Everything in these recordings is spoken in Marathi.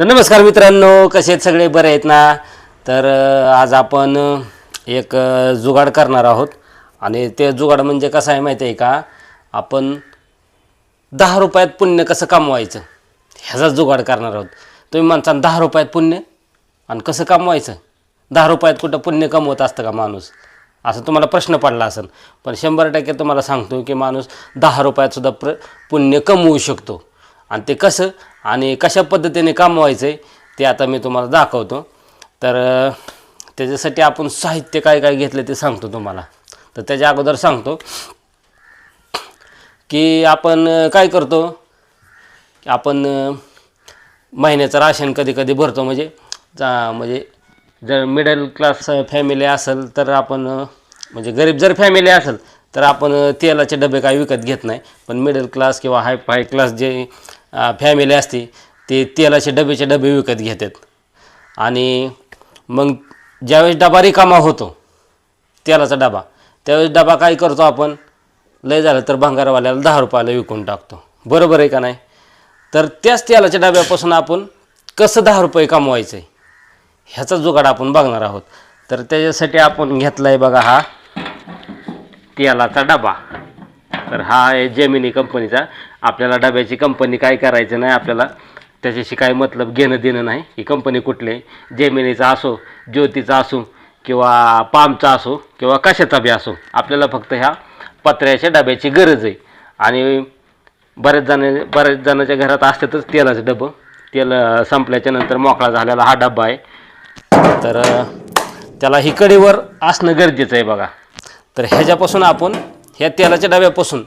तर नमस्कार मित्रांनो कसे आहेत सगळे? बरे आहेत ना? तर आज आपण एक जुगाड करणार आहोत. आणि ते जुगाड म्हणजे कसं आहे माहिती आहे का? आपण दहा रुपयात पुण्य कसं कमवायचं? ह्याचा जुगाड करणार आहोत. तुम्ही म्हणता दहा रुपयात पुण्य? आणि कसं कमवायचं? दहा रुपयात कुठं पुण्य कमवत असतं का माणूस? असं तुम्हाला प्रश्न पडला असेल. पण शंभर टक्के तुम्हाला सांगतो की माणूस दहा रुपयातसुद्धा प्र पुण्य कमवू शकतो. आणि ते कसं आणि कशा पद्धतीने कमवायचं आहे ते आता मी तुम्हाला दाखवतो. तर त्याच्यासाठी आपण साहित्य काय काय घेतलं ते सांगतो तुम्हाला. तर त्याच्या अगोदर सांगतो की आपण काय करतो? आपण महिन्याचं राशन कधी कधी भरतो. म्हणजे जा म्हणजे जर मिडल क्लास फॅमिली असेल तर आपण म्हणजे गरीब जर फॅमिली असेल तर आपण तेलाचे डबे काय विकत घेत नाही. पण मिडल क्लास किंवा हाय फाय क्लास जे फॅमिली असते ते तेलाचे डबेचे डबे विकत घेतात. आणि मग ज्यावेळेस डबा रिकामा होतो तेलाचा डबा त्यावेळेस डबा काय करतो आपण? लय झालं तर भंगारवाल्याला दहा रुपयाला विकून टाकतो. बरोबर आहे का नाही? तर त्याच तेलाच्या डब्यापासून आपण कसं दहा रुपये कमवायचं? आहे ह्याचा जुगाड आपण बघणार आहोत. तर त्याच्यासाठी आपण घेतला आहे बघा हा तेलाचा डबा. तर हा आहे जेमिनी कंपनीचा आपल्याला डब्याची कंपनी काय करायचं नाही आपल्याला. त्याच्याशी काय मतलब घेणं देणं नाही. ही कंपनी कुठली? आहे जेमिनीचा असो ज्योतीचा असो किंवा पामचा असो किंवा कशाचा बी असो. आपल्याला फक्त ह्या पत्र्याच्या डब्याची गरज आहे. आणि बरेच जण बऱ्याच जणाच्या घरात असतातच तेलाचं डबं. तेल संपल्याच्या नंतर मोकळा झालेला हा डबा आहे. तर त्याला ही कडेवर असणं गरजेचं आहे बघा. तर ह्याच्यापासून आपण ह्या तेलाच्या डब्यापासून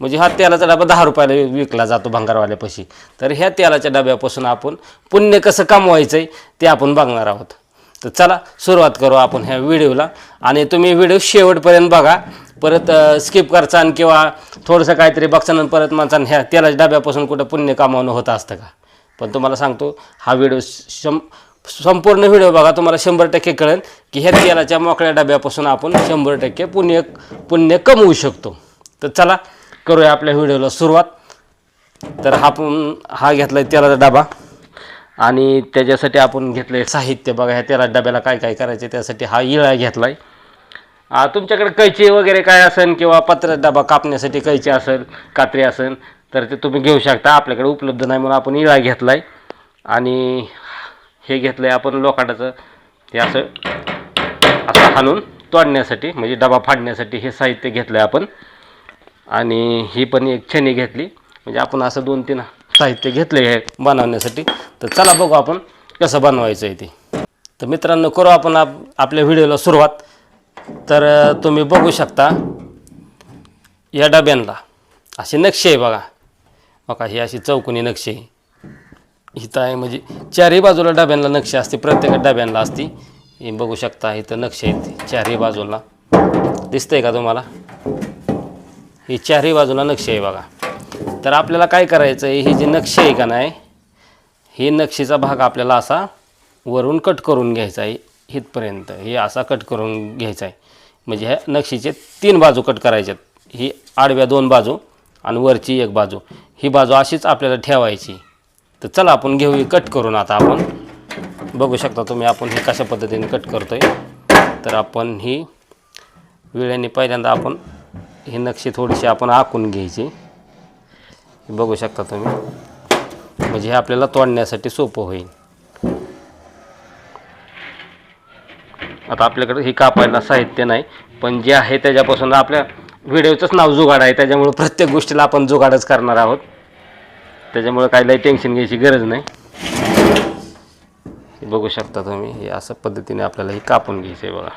म्हणजे हा तेलाचा डबा दहा रुपयाला विकला जातो भंगारवाल्यापाशी. तर ह्या तेलाच्या डब्यापासून आपण पुण्य कसं कमवायचं आहे ते आपण बघणार आहोत. तर चला सुरुवात करू आपण ह्या व्हिडिओला. आणि तुम्ही व्हिडिओ शेवटपर्यंत बघा. परत स्किप करचान किंवा थोडंसं काहीतरी बघचान परत म्हणसान ह्या तेलाच्या डब्यापासून कुठं पुण्य कमावणं होत असतं का? पण तुम्हाला सांगतो हा व्हिडिओ शं संपूर्ण व्हिडिओ बघा तुम्हाला शंभर टक्के कळेल की ह्या तेलाच्या मोकळ्या डब्यापासून आपण शंभर टक्के पुण्य पुण्य कमवू शकतो. तर चला करूया आपल्या व्हिडिओला सुरुवात. तर हा आपण हा घेतला आहे तेलाचा डबा. आणि त्याच्यासाठी आपण घेतलं आहे साहित्य. बघा ह्या तेला डब्याला काय काय करायचे त्यासाठी हा इळा घेतला आहे तुमच्याकडे कैची वगैरे काय असेल किंवा पत्र डबा कापण्यासाठी कैची असेल कात्री असेल तर ते तुम्ही घेऊ शकता. आपल्याकडे उपलब्ध नाही म्हणून आपण इळा घेतला आहे आणि हे घेतलं आहे आपण लोखंडाचं. हे असं असं हाणून तोडण्यासाठी म्हणजे डबा फाडण्यासाठी हे साहित्य घेतलं आहे आपण. आणि ही पण एक छेनी घेतली. म्हणजे आपण असं दोन तीन साहित्य घेतले हे बनवण्यासाठी. तर चला बघू आपण कसं बनवायचं आहे ते. तर मित्रांनो करू आपण आप आपल्या व्हिडिओला सुरुवात. तर तुम्ही बघू शकता या डब्यांना. अशी नक्षी आहे बघा. बघा ही अशी चौकोनी नक्षी आहे. इथं आहे म्हणजे चारही बाजूला डब्यांना नक्षी असते प्रत्येक डब्यांना असते. हे बघू शकता इथं नक्षी आहेत चारही बाजूला. दिसतंय का तुम्हाला? ही चारही बाजूला नक्षी आहे बघा. तर आपल्याला काय करायचं आहे ही जी नक्षी आहे का नाही हे नक्षीचा भाग आपल्याला असा वरून कट करून घ्यायचा आहे इथपर्यंत. हे असा कट करून घ्यायचा आहे म्हणजे ह्या नक्षीचे तीन बाजू कट करायच्यात. ही आडव्या दोन बाजू आणि वरची एक बाजू. ही बाजू अशीच आपल्याला ठेवायची. तर चला आपण घेऊ कट करून आता आपण. बघू शकता तुम्ही आपण हे कशा पद्धतीने कट करतोय. तर आपण ही वेळेने पहिल्यांदा आपण हे नक्षी थोडीशी आपण आखून घ्यायची. बघू शकता तुम्ही. म्हणजे हे आपल्याला तोडण्यासाठी सोपं होईल. आता आपल्याकडे हे कापायला साहित्य नाही पण जे आहे त्याच्यापासून आपल्या व्हिडिओचंच नाव जुगाड आहे. त्याच्यामुळं प्रत्येक गोष्टीला आपण जुगाडच करणार आहोत. त्याच्यामुळं काही टेन्शन घ्यायची गरज नाही. बघू शकता तुम्ही हे असं पद्धतीने आपल्याला हे कापून घ्यायचं आहे बघा.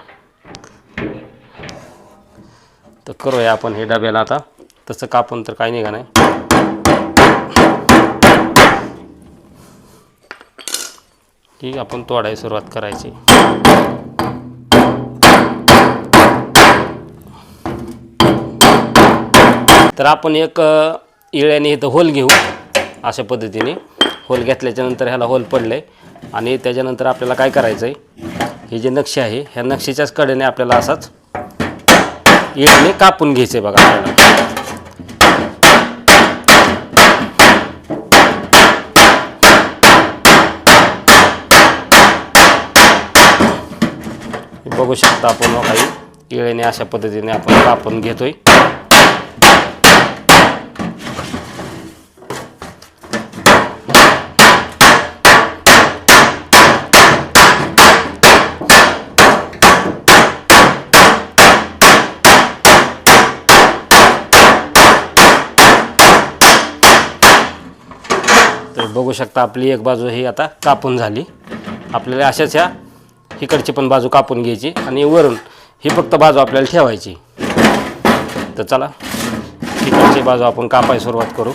तर करूया आपण हे डब्याला आता. तसं कापून तर काही निघा नाही? ठीक आपण तोडायला सुरुवात करायची. तर आपण एक इळ्याने इथं होल घेऊ अशा पद्धतीने. होल घेतल्याच्यानंतर ह्याला होल पडले. आणि त्याच्यानंतर आपल्याला काय करायचं आहे ही जी नक्षी आहे ह्या नक्षीच्याच कडेने आपल्याला असाच येळने कापून घ्यायचे बघा आपल्याला बघू शकता आपण काही येळेने अशा पद्धतीने आपण कापून घेतोय. बघू शकता आपली एक बाजू ही आता कापून झाली. आपल्याला अशाच ह्या इकडची पण बाजू कापून घ्यायची आणि वरून ही फक्त बाजू आपल्याला ठेवायची. तर चला इकडची बाजू आपण कापायला सुरुवात करू.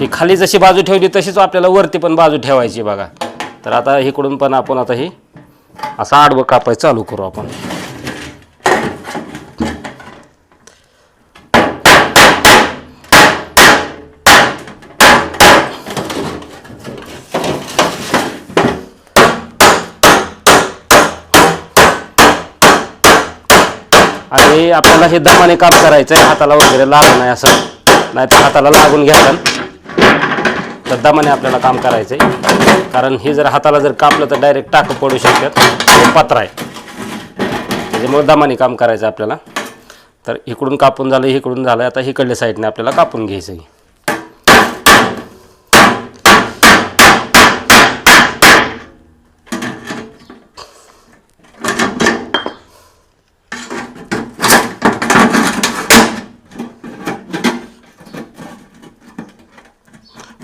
ही खाली जशी बाजू ठेवली तशीच आपल्याला वरती पण बाजू ठेवायची बघा. तर आता इकडून पण आपण आता ही असं आडवं कापाय चालू करू आपण. हे आपल्याला हे दमाने काम करायचं आहे हाताला वगैरे लागू नाही असं. नाही तर हाताला लागून घ्याल तर दमाने आपल्याला काम करायचं आहे कारण हे जर हाताला जर कापलं तर डायरेक्ट टाकं पडू शकतात. हे पत्रा आहे. त्याच्यामुळे दमाने काम करायचं आहे आपल्याला. तर इकडून कापून झालं इकडून झालं आता इकडल्या साईडने आपल्याला कापून घ्यायचं आहे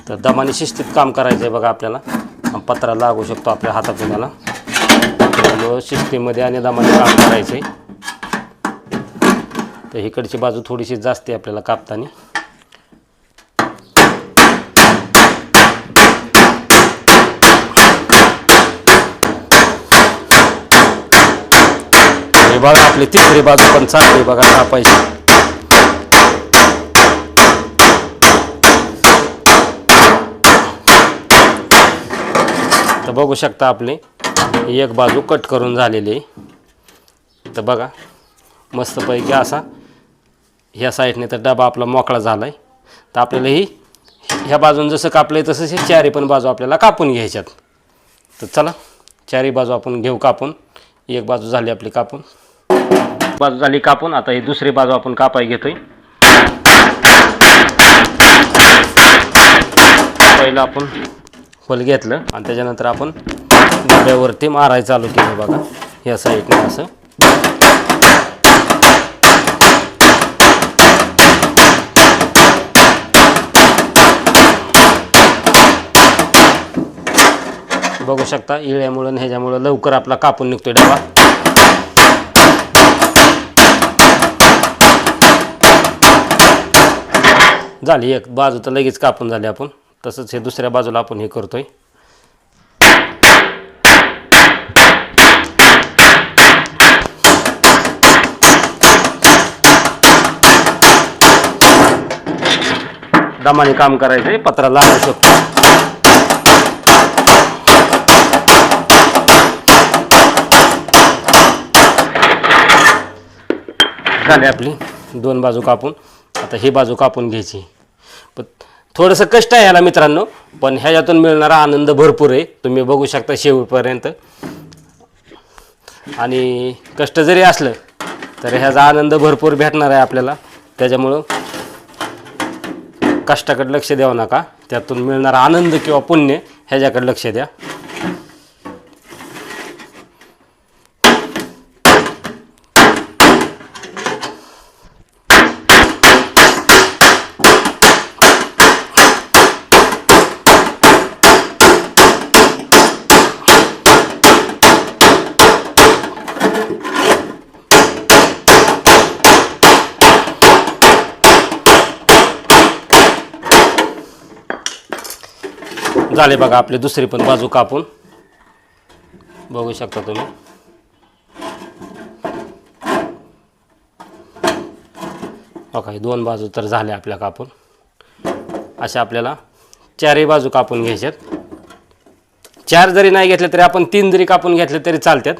तर दमाने शिस्तीत काम करायचं आहे बघा आपल्याला. पत्रा लागू शकतो आपल्या हातापिण्याला त्यामुळं शिस्तीमध्ये आणि दमाने काम करायचं आहे तर इकडची बाजू थोडीशी जास्त आहे आपल्याला कापताना. हे बघा आपली तिसरी बाजू पण चांगली बघा कापायची. तर बघू शकता आपली. एक बाजू कट करून झालेली आहे. तर बघा मस्तपैकी असा ह्या साईडने तर डबा आपला मोकळा झाला आहे तर आपल्याला ही ह्या बाजून जसं कापलं आहे तसंच हे चारी पण बाजू आपल्याला कापून घ्यायच्यात. तर चला चारी बाजू आपण घेऊ कापून. एक बाजू झाली आपली कापून. बाजू झाली कापून. आता ही दुसरी बाजू आपण कापाय घेतोय. पहिलं आपण फल घेतलं आणि त्याच्यानंतर आपण गाड्यावरती मारायला चालू केलं बघा या साईडने असं. बघू शकता इळ्यामुळं आणि ह्याच्यामुळं लवकर आपला कापून निघतोय डबा. झाली एक बाजू तर लगेच कापून झाली आपण. तसंच हे दुसऱ्या बाजूला आपण हे करतोय. दमाने काम करायचंय पत्रा लागू शकतो. झाली आपली दोन बाजू कापून. आता ही बाजू कापून घ्यायची. पण थोडंसं कष्ट आहे ह्याला मित्रांनो पण ह्याच्यातून मिळणारा आनंद भरपूर आहे. तुम्ही बघू शकता शेवटपर्यंत. आणि कष्ट जरी असलं तर ह्याचा आनंद भरपूर भेटणार आहे आपल्याला. त्याच्यामुळं कष्टाकडे लक्ष द्यावं नका. त्यातून मिळणारा आनंद किंवा पुण्य ह्याच्याकडे लक्ष द्या. झाले बघा आपली दुसरी पण बाजू कापून. बघू शकता तुम्ही. बघा हे दोन बाजू तर झाल्या आपल्या कापून. अशा आपल्याला चारही बाजू कापून घ्यायच्यात. चार जरी नाही घेतले तरी आपण तीन जरी कापून घेतले तरी चालतात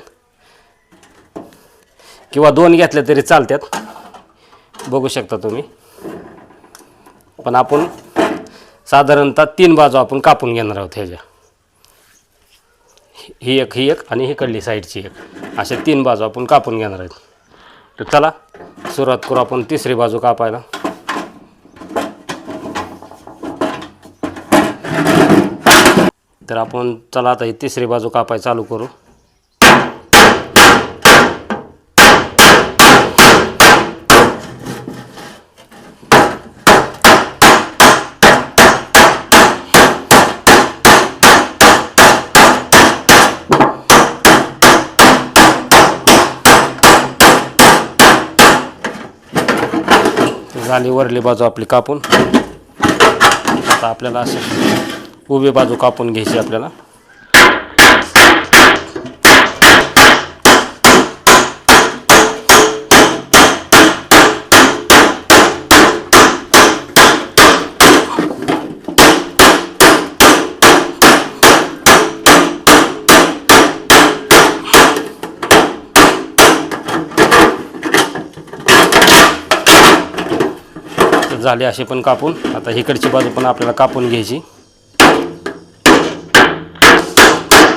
किंवा दोन घेतले तरी चालतात बघू शकता तुम्ही. पण आपण साधारणतः तीन बाजू आपण कापून घेणार आहोत ह्याच्या. ही एक ही एक आणि ही कडली साईडची एक. अशा तीन बाजू आपण कापून घेणार आहेत. तर चला सुरुवात करू आपण तिसरी बाजू कापायला. तर आपण चला आता ही तिसरी बाजू कापाय चालू करू. झाली वरली बाजू आपली कापून. आता आपल्याला असे उभी बाजू कापून घ्यायची आपल्याला. झाले असे पण कापून. आता इकडची बाजू पण आपल्याला कापून घ्यायची.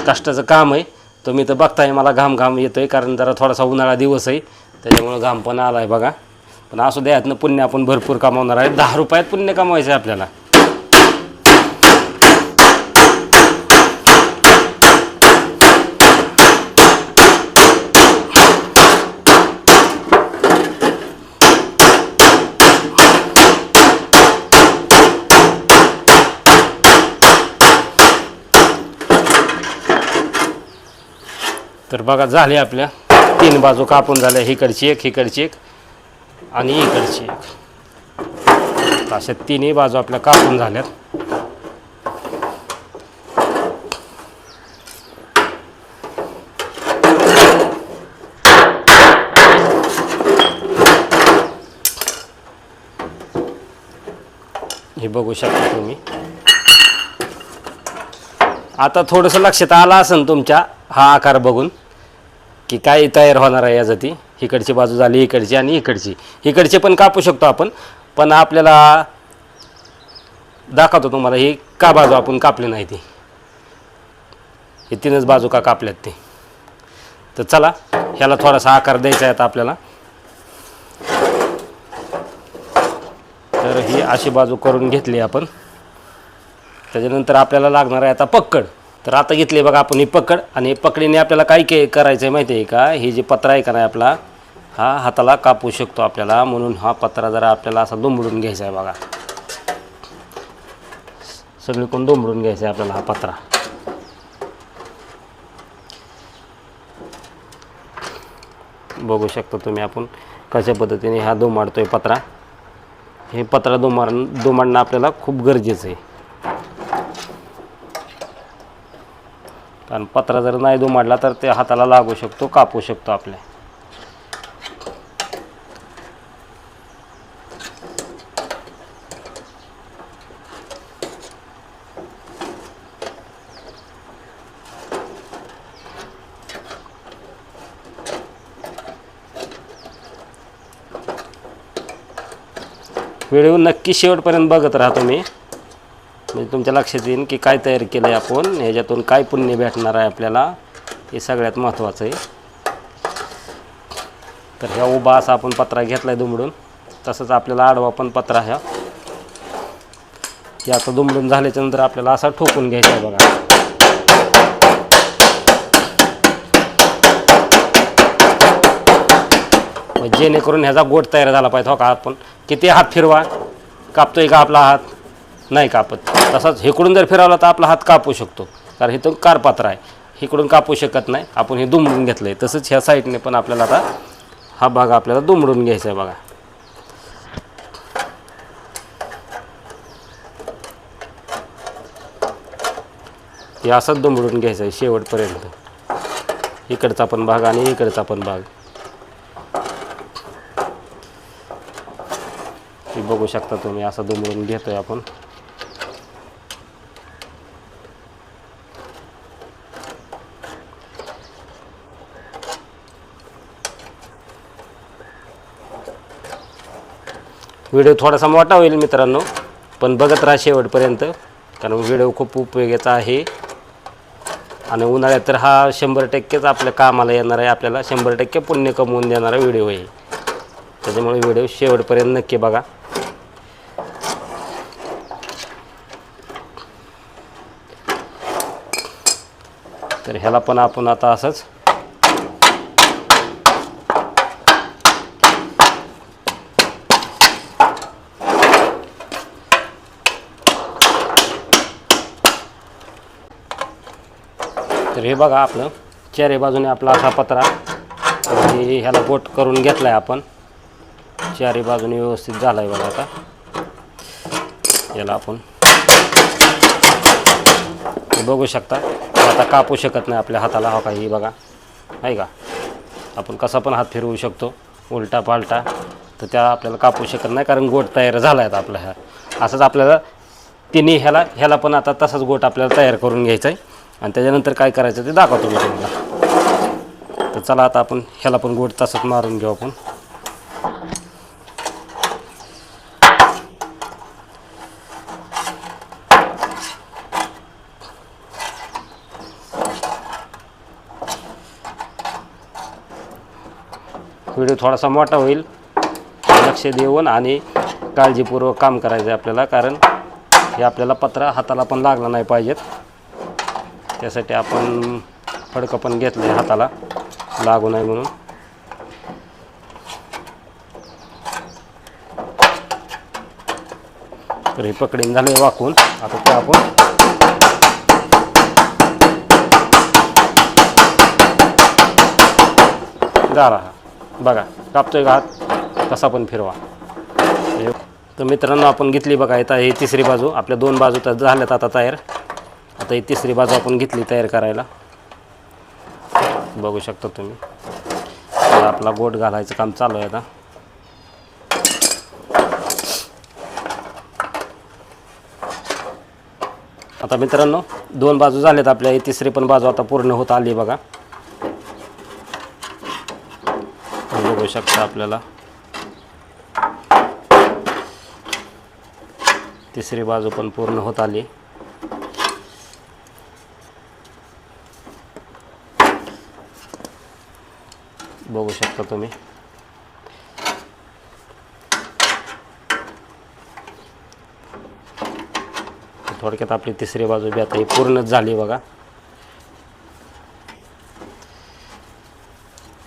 कष्टाचं काम आहे. तुम्ही तर बघताय मला घाम घाम येतोय कारण जरा थोडासा उन्हाळा दिवस आहे. त्याच्यामुळं घाम पण आला आहे बघा. पण असू द्या यातनं पुण्य आपण भरपूर कमावणार आहे. दहा रुपयात पुण्य कमवायचं आहे आपल्याला. तर बघा झाले आपल्या. तीन बाजू कापून झाल्या. हिकडची एक हिकडची एक आणि इकडची एक. अशा तिन्ही बाजू आपल्या कापून झाल्यात. हे बघू शकता तुम्ही. आता थोडंसं लक्षात आलं असेल तुमच्या हा आकार बघून की काय तयार होणार आहे याचं ती इकडची बाजू झाली इकडची आणि इकडची. इकडची पण कापू शकतो आपण पण आपल्याला दाखवतो तुम्हाला ही का बाजू आपण कापली नाही ती. हे तीनच बाजू का कापल्यात ते. तर चला ह्याला थोडासा आकार द्यायचा आहे आता आपल्याला. तर ही अशी बाजू करून घेतली आपण. त्याच्यानंतर आपल्याला लागणार आहे आता पक्कड तर आता घेतली बघा आपण ही पकड. आणि पकडीने आपल्याला काय के करायचं आहे माहिती आहे का? हे जे पत्रा आहे का नाही आपला हा हाताला कापू शकतो आपल्याला. म्हणून हा पत्रा जरा आपल्याला असा दुमडून घ्यायचा आहे बघा. सगळीकडून दुमडून घ्यायचा आहे आपल्याला हा पत्रा. बघू शकता तुम्ही आपण कशा पद्धतीने हा दुमाडतोय पत्रा. हे पत्रा दुमार दुमाडणं आपल्याला खूप गरजेचं आहे कारण पत्रा जर नाही दुमाडला तर ते हाताला लागू शकतो कापू शकतो आपल्या व्हिडिओ नक्की शेवटपर्यंत बघत राहा तुम्ही. म्हणजे तुमच्या लक्षात येईल की काय तयार केलं आहे आपण ह्याच्यातून काय पुण्य भेटणार आहे आपल्याला हे सगळ्यात महत्त्वाचं आहे. तर ह्या उभा असा आपण पत्रा घेतला आहे दुमडून. तसंच आपल्याला आडवा पण पत्रा ह्या हे आता दुमडून झाल्याच्यानंतर आपल्याला असा ठोकून घ्यायचा आहे बघा. मग जेणेकरून ह्याचा गोट तयार झाला पाहिजे हो का? आपण किती हात फिरवा. कापतोय का आपला हात? नाही कापत. तसाच इकडून जर फिरवला तर आपला हात कापू शकतो. कारण इथून कारपात्र आहे. इकडून कापू शकत नाही. आपण हे दुमडून घेतलं आहे तसंच ह्या साईडने पण आपल्याला आता हा भाग आपल्याला दुमडून घ्यायचा आहे बघा. हे असंच दुमडून घ्यायचं आहे शेवटपर्यंत. इकडचा पण भाग आणि इकडचा पण भाग. हे बघू शकता तुम्ही असं दुमडून घेतोय आपण. व्हिडिओ थोडासा मोठा होईल मित्रांनो पण बघत राहा शेवटपर्यंत कारण व्हिडिओ खूप उपयोगाचा आहे. आणि उन्हाळ्यात तर हा शंभर टक्केच आपल्या कामाला येणार आहे आपल्याला शंभर टक्के पुण्य कमवून देणारा व्हिडिओ आहे. त्याच्यामुळे व्हिडिओ शेवटपर्यंत नक्की बघा. तर ह्याला पण आपण आता असंच हे बघा आपलं. चारे बाजूने आपला असा पत्रा. आणि ह्याला बोट करून घेतला आहे आपण. चारी बाजूने व्यवस्थित झाला आहे बघा आता. याला आपण बघू शकता. आता कापू शकत नाही आपल्या हाताला. हा काही बघा. आहे का? आपण कसा पण हात फिरवू शकतो. उलटा पालटा. तर त्या आपल्याला कापू शकत नाही कारण गोट तयार झाला आहे आपला ह्या. असंच आपल्याला तिन्ही ह्याला ह्याला पण आता तसाच गोट आपल्याला तयार करून घ्यायचा आहे आणि त्याच्यानंतर काय करायचं ते दाखवतो मी तुम्हाला. तर चला आता आपण ह्याला पण गोड तसंच मारून घेऊ आपण. व्हिडिओ थोडासा मोठा होईल. लक्ष देऊन आणि काळजीपूर्वक काम करायचं आहे आपल्याला कारण हे आपल्याला पत्रा हाताला पण लागला नाही पाहिजेत. त्यासाठी आपण फडकं पण घेतलं आहे हाताला. लागू नये म्हणून. तर हे पकडीन आहे वाकून. आता ते आपण जा हा बघा कापतोय का हात? कसा पण फिरवा. हे- तर मित्रांनो आपण घेतली बघा आता ही तिसरी बाजू. आपल्या दोन बाजू तर झाल्यात आता तयार. आता ही तिसरी बाजू आपण घेतली तयार करायला. बघू शकता तुम्ही. आपला गोट घालायचं काम चालू आहे आता. आता मित्रांनो दोन बाजू झाल्यात आपल्या. ही तिसरी पण बाजू आता पूर्ण होत आली बघा. बघू शकता आपल्याला. तिसरी बाजू पण पूर्ण होत आली बघू शकता तुम्ही. थोडक्यात आपली तिसरी बाजू बी आता ही पूर्णच झाली बघा.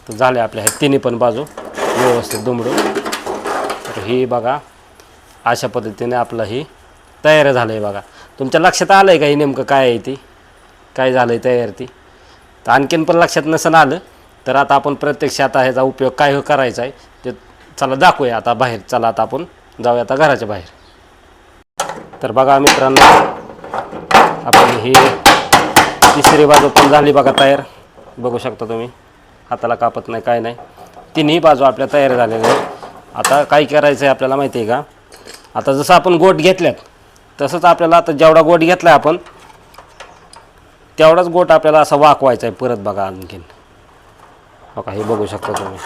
तर झाले आपल्या ह्या तिन्ही पण बाजू व्यवस्थित दुमडून. तर ही बघा अशा पद्धतीने आपलं ही तयार झालं आहे बघा. तुमच्या लक्षात आलं आहे का ही नेमकं काय आहे ती? काय झालं आहे तयार ती? तर आणखीन पण लक्षात नसेल आलं तर आता आपण प्रत्यक्ष आता ह्याचा उपयोग काय हो करायचा आहे ते चला दाखवूया आता बाहेर. चला आता आपण जाऊया आता घराच्या बाहेर. तर बघा मित्रांनो आपण ही तिसरी बाजू पण झाली बघा तयार. बघू शकता तुम्ही हाताला कापत नाही काय नाही. तिन्ही बाजू आपल्या तयार झालेल्या आहेत. आता काय करायचं आहे आपल्याला माहिती आहे का? आता जसं आपण गोट घेतल्यात तसंच आपल्याला आता जेवढा गोट घेतला आपण तेवढाच गोट आपल्याला असा वाकवायचा आहे परत बघा आणखीन. बघा हे बघू शकता तुम्ही.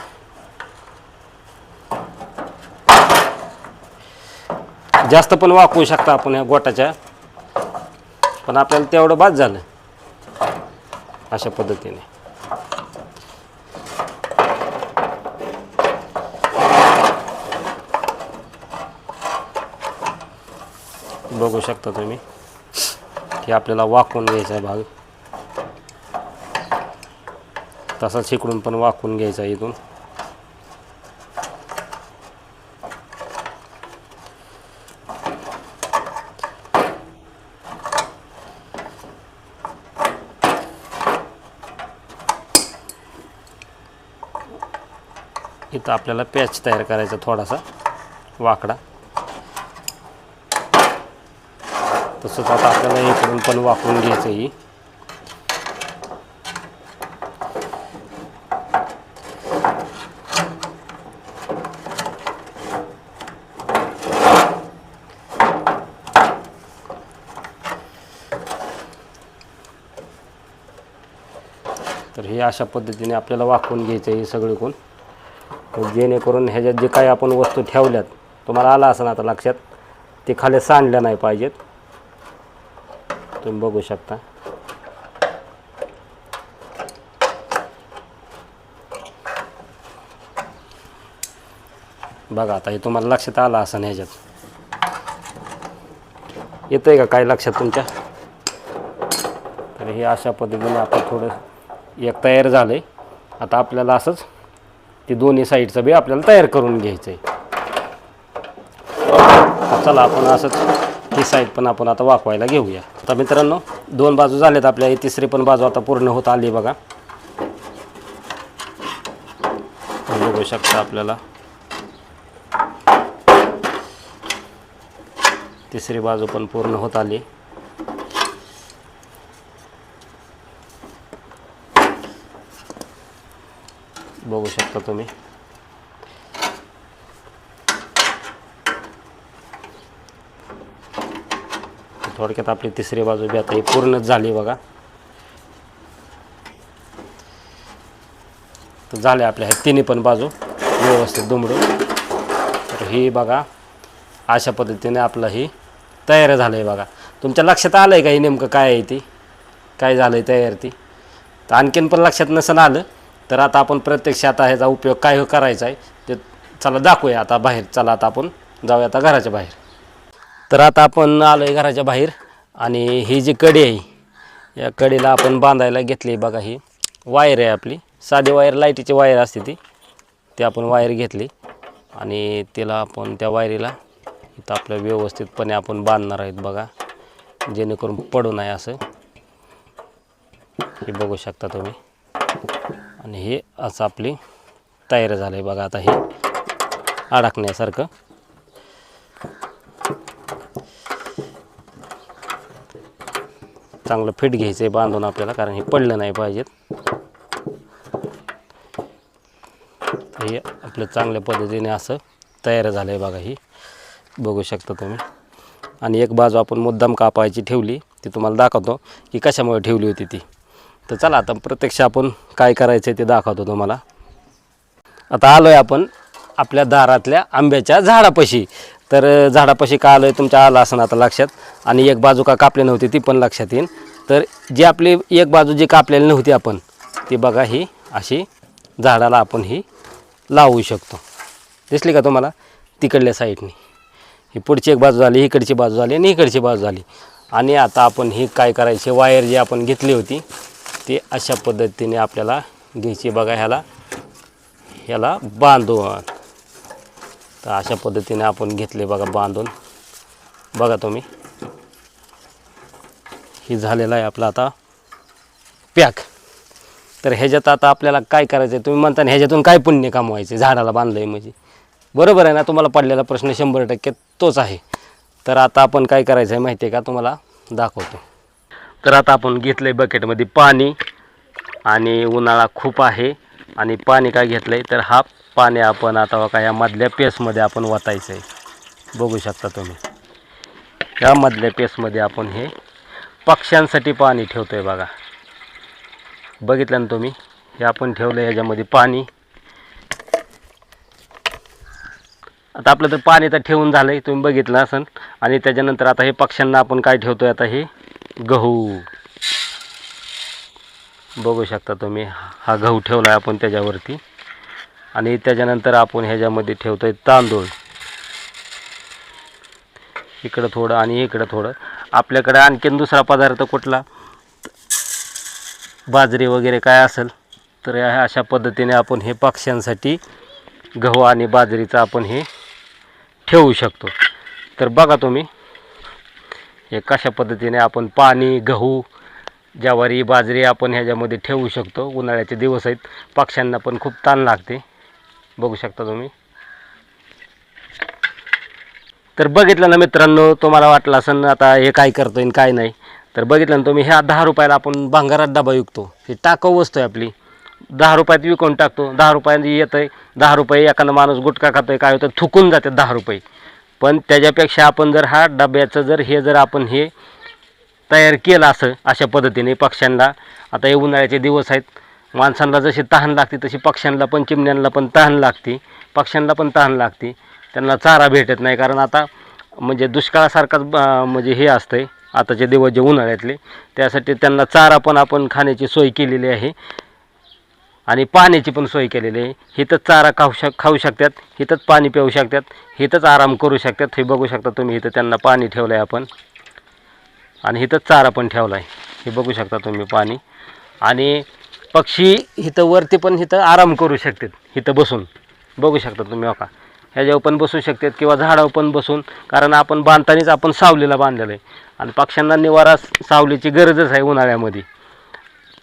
जास्त पण वाकवू शकता आपण ह्या गोटाच्या पण आपल्याला तेवढं बाद झालं अशा पद्धतीने. बघू शकता तुम्ही की आपल्याला वाकून घ्यायचा आहे भाग. तसाच इकडून पण वाकून घ्यायचा आहे इथून. इथं आपल्याला पॅच तयार करायचा थोडासा वाकडा. तसंच आता आपल्याला इकडून पण वाकून घ्यायचं ही अशा पद्धतीने आपल्याला वाकवून घ्यायचं आहे हे सगळीकडून कोण. जेणेकरून ह्याच्यात जे काही आपण वस्तू ठेवल्यात तुम्हाला आला असं आता लक्षात ते खाली सांडल्या नाही पाहिजेत. तुम्ही बघू शकता. बघा आता हे तुम्हाला लक्षात आलं असं नाही ह्याच्यात. येतंय का काय लक्षात तुमच्या? तर हे अशा पद्धतीने आपण थोडं एक तयार झालं आहे आता आपल्याला असंच ते दोन्ही साईडचं बी आपल्याला तयार करून घ्यायचं आहे चला आपण असंच ही साईड पण आपण आता वाकवायला घेऊया. आता मित्रांनो दोन बाजू झाल्यात आपल्या ही तिसरी पण बाजू आता पूर्ण होत आली बघा. बघू शकता आपल्याला. तिसरी बाजू पण पूर्ण होत आली. बघू शकता तुम्ही. थोडक्यात आपली तिसरी बाजू बी आता ही पूर्णच झाली बघा. तर झाल्या आपल्या ह्या तिन्ही पण बाजू व्यवस्थित दुमडून. तर ही बघा अशा पद्धतीने आपलं ही तयार झालं आहे बघा. तुमच्या लक्षात आलं आहे का ही नेमकं काय आहे ती? काय झालं आहे तयार ती? तर आणखीन पण लक्षात नसेल आलं तर आता आपण प्रत्यक्ष आता ह्याचा उपयोग काय करायचा आहे ते चला दाखवूया आता बाहेर. चला आता आपण जाऊया आता घराच्या बाहेर. तर आता आपण आलो आहे घराच्या बाहेर आणि ही जी कडी आहे या कडीला आपण बांधायला घेतली बघा ही. वायर आहे आपली. साधी वायर लाईटीची वायर असते ती. ती आपण वायर घेतली आणि तिला आपण त्या वायरीला इथं आपलं व्यवस्थितपणे आपण बांधणार आहेत बघा. जेणेकरून पडू नये असं. हे बघू शकता तुम्ही. आणि हे असं आपली तयार झालं आहे बघा आता हे अडकण्यासारखं. चांगलं फिट घ्यायचं आहे बांधून आपल्याला कारण हे पडलं नाही पाहिजेत. हे आपलं चांगल्या पद्धतीने असं तयार झालं आहे बघा ही. बघू शकता तुम्ही. आणि एक बाजू आपण मुद्दाम कापायची ठेवली ती तुम्हाला दाखवतो की कशामुळे ठेवली होती ती. तर चला आता प्रत्यक्ष आपण काय करायचं आहे ते दाखवतो तुम्हाला. आता आलो आहे आपण आपल्या दारातल्या आंब्याच्या झाडापाशी. तर झाडापाशी का आलो आहे तुमच्या आलं असं आता लक्षात. आणि एक बाजू का कापली नव्हती ती पण लक्षात येईल तर जी आपली एक बाजू जी कापलेली नव्हती आपण ती बघा ही अशी झाडाला आपण ही लावू शकतो. दिसली का तुम्हाला? तिकडल्या साईडने. ही पुढची एक बाजू झाली इकडची बाजू झाली आणि इकडची बाजू झाली. आणि आता आपण ही काय करायची? वायर जी आपण घेतली होती ते अशा पद्धतीने आपल्याला घ्यायची बघा ह्याला ह्याला बांधून. तर अशा पद्धतीने आपण घेतले बघा बांधून. बघा तुम्ही. ही झालेला आहे आपला आता पॅक. तर ह्याच्यात आता आपल्याला काय करायचं आहे तुम्ही म्हणता ह्याच्यातून काय पुण्य कमवायचे झाडाला बांधलं आहे म्हणजे. बरोबर आहे ना? तुम्हाला पडलेला प्रश्न शंभर टक्के तोच आहे. तर आता आपण काय करायचं आहे माहिती आहे का? तुम्हाला दाखवतो. तर आता आपण घेतलं आहे बकेटमध्ये पाणी आणि उन्हाळा खूप आहे आणि पाणी काय घेतलं आहे तर हा पाणी आपण आता का या मधल्या पेसमध्ये आपण वतायचं आहे बघू शकता तुम्ही. या मधल्या पेसमध्ये आपण हे पक्ष्यांसाठी पाणी ठेवतो आहे बघा. बघितलं ना तुम्ही? हे आपण ठेवलं आहे ह्याच्यामध्ये पाणी. आता आपलं तर पाणी तर ठेवून झालं आहे तुम्ही बघितलं असेल. आणि त्याच्यानंतर आता हे पक्ष्यांना आपण काय ठेवतो आहे आता हे? गहू. बघू शकता तुम्ही हा गहू ठेवला आहे आपण त्याच्यावरती. आणि त्याच्यानंतर आपण ह्याच्यामध्ये ठेवतो आहे तांदूळ. इकडं थोडं आणि इकडं थोडं. आपल्याकडे आणखीन दुसरा पदार्थ कुठला? बाजरी वगैरे काय असेल तर अशा पद्धतीने आपण हे पक्ष्यांसाठी गहू आणि बाजरीचं आपण हे ठेवू शकतो. तर बघा तुम्ही हे कशा पद्धतीने आपण पाणी गहू ज्वारी बाजरी आपण ह्याच्यामध्ये ठेवू शकतो. उन्हाळ्याचे दिवस आहेत. पक्ष्यांना पण खूप ताण लागते. बघू शकता तुम्ही. तर बघितलं ना मित्रांनो तुम्हाला वाटलं असं ना आता हे काय करतो आणि काय नाही. तर बघितलं ना तुम्ही ह्या दहा रुपयाला आपण भांगारात डबा विकतो. ही टाकाऊ वस्तू आहे आपली. दहा रुपयात विकून टाकतो. दहा रुपयात येतं आहे दहा रुपये एखादा माणूस गुटखा आहे काय होतं थुकून जाते दहा रुपये. पण त्याच्यापेक्षा आपण जर हा डब्याचं जर हे जर आपण हे तयार केलं असं अशा पद्धतीने पक्ष्यांना आता हे उन्हाळ्याचे दिवस आहेत माणसांना जशी तहान लागते तशी पक्ष्यांना पण चिमण्यांना पण तहान लागते पक्ष्यांना पण तहान लागते त्यांना चारा भेटत नाही कारण आता म्हणजे दुष्काळासारखाच म्हणजे हे असतंय आताचे दिवस जे उन्हाळ्यातले त्यासाठी त्यांना चारा पण आपण खाण्याची सोय केलेली आहे आणि पाण्याची पण सोय केलेली आहे. इथंच चारा खाऊ शक खाऊ शकतात इथंच पाणी पिऊ शकतात इथंच आराम करू शकतात. हे बघू शकता तुम्ही इथं त्यांना पाणी ठेवलं आहे आपण. आणि इथंच चारा पण ठेवला आहे हे बघू शकता तुम्ही पाणी. आणि पक्षी इथं वरती पण इथं आराम करू शकतात इथं बसून. बघू शकता तुम्ही हो ओका ह्याच्यावर पण बसू शकतात किंवा झाडावर पण बसून कारण आपण बांधतानाच आपण सावलीला बांधलेलं आहे. आणि पक्ष्यांना निवारा सावलीची गरजच आहे उन्हाळ्यामध्ये.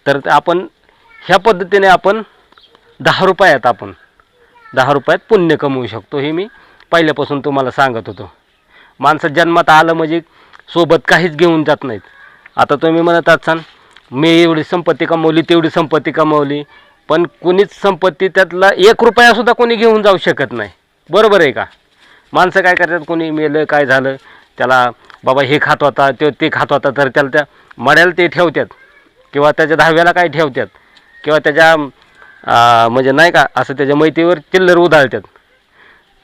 तर आपण ह्या पद्धतीने आपण दहा रुपयात आपण दहा रुपयात पुण्य कमवू शकतो हे मी पहिल्यापासून तुम्हाला सांगत होतो. माणसं जन्मात आलं म्हणजे सोबत काहीच घेऊन जात नाहीत. आता तुम्ही म्हणत असाल मी एवढी संपत्ती कमवली तेवढी संपत्ती कमवली पण कुणीच संपत्ती त्यातला एक रुपयासुद्धा कोणी घेऊन जाऊ शकत नाही. बरोबर आहे का? माणसं काय करतात कोणी मेलं काय झालं त्याला बाबा हे खात होता ते ते खात होता तर त्याला त्या मड्याला ते ठेवतात किंवा त्याच्या दहाव्याला काय ठेवतात. किंवा त्याच्या म्हणजे नाही का असं त्याच्या मैतीवर चिल्लर उधाळतात.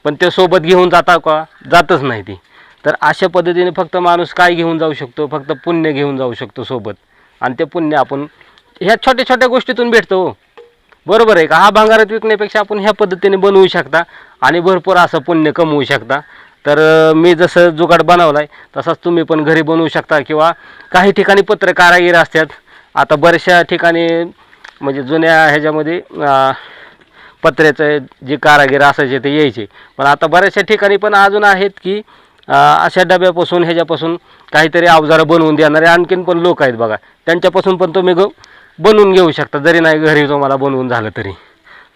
पण ते सोबत घेऊन जाता का जातच नाही ती. तर अशा पद्धतीने फक्त माणूस काय घेऊन जाऊ शकतो? फक्त पुण्य घेऊन जाऊ शकतो सोबत. आणि ते पुण्य आपण ह्या छोट्या छोट्या गोष्टीतून भेटतो हो. बरोबर आहे का? हा भांगारात विकण्यापेक्षा आपण ह्या पद्धतीने बनवू शकता आणि भरपूर असं पुण्य कमवू शकता. तर मी जसं जुगाड बनवला आहे तसाच तुम्ही पण घरी बनवू शकता किंवा काही ठिकाणी पत्र कारागीर असतात. आता बऱ्याचशा ठिकाणी म्हणजे जुन्या ह्याच्यामध्ये पत्र्याचं जे कारागीर असायचे ते यायचे. पण आता बऱ्याचशा ठिकाणी पण अजून आहेत की अशा डब्यापासून ह्याच्यापासून काहीतरी अवजारं बनवून देणारे आणखीन पण लोक आहेत बघा. त्यांच्यापासून पण तुम्ही ग बनवून घेऊ शकता. जरी नाही घरी तुम्हाला बनवून झालं तरी.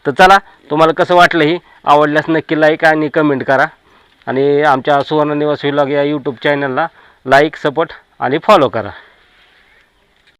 तर चला तुम्हाला कसं वाटलं ही? आवडल्यास नक्की लाईक आणि कमेंट करा. आणि आमच्या सुवर्ण निवास विलॉग या यूट्यूब चॅनलला लाईक सपोर्ट आणि फॉलो करा.